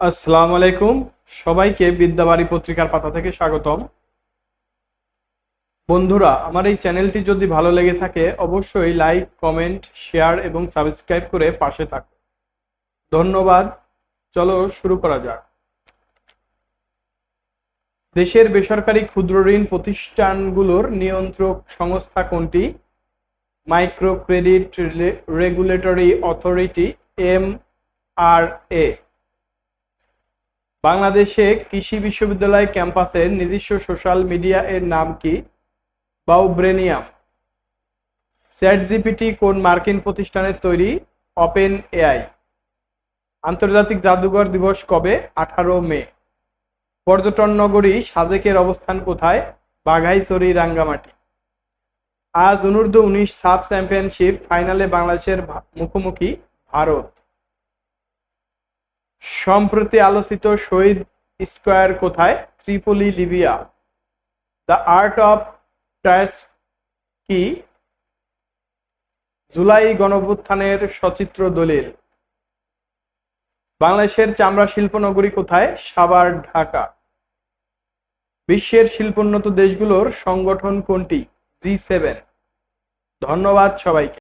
আসসালামু আলাইকুম। সবাইকে বিদ্যাবাড়ি পত্রিকার পাতা থেকে স্বাগতম। বন্ধুরা, আমার এই চ্যানেলটি যদি ভালো লেগে থাকে, অবশ্যই লাইক, কমেন্ট, শেয়ার এবং সাবস্ক্রাইব করে পাশে থাকুন ধন্যবাদ। চলো শুরু করা যাক। দেশের বেসরকারি ক্ষুদ্র ঋণ প্রতিষ্ঠানগুলোর নিয়ন্ত্রক সংস্থা কোনটি? Micro credit regulatory authority M R A বাংলাদেশে কৃষি বিশ্ববিদ্যালয় ক্যাম্পাসের নিজস্ব সোশ্যাল মিডিয়া এর নাম কি? বাউব্রেনিয়াম। স্যাট জিপিটি কোন মার্কিন প্রতিষ্ঠানের তৈরি? Open AI. আন্তর্জাতিক জাদুঘর দিবস কবে? আঠারো মে। পর্যটন নগরী সাজেকের অবস্থান কোথায়? বাঘাইছড়ি, রাঙ্গামাটি। আজ অনূর্ধ্ব উনিশ সাব চ্যাম্পিয়নশিপ ফাইনালে বাংলাদেশের মুখোমুখি ভারত। সম্প্রতি আলোচিত শহীদ স্কোয়ার কোথায়? Tripoli, Libya. The art of ট্রায়াস কি জুলাই গণভ্যুত্থানের সচিত্র দলিল। বাংলাদেশের চামড়া শিল্প নগরী কোথায়? সাভার, ঢাকা। বিশ্বের শিল্পোন্নত দেশগুলোর সংগঠন কোনটি? G seven. ধন্যবাদ সবাইকে।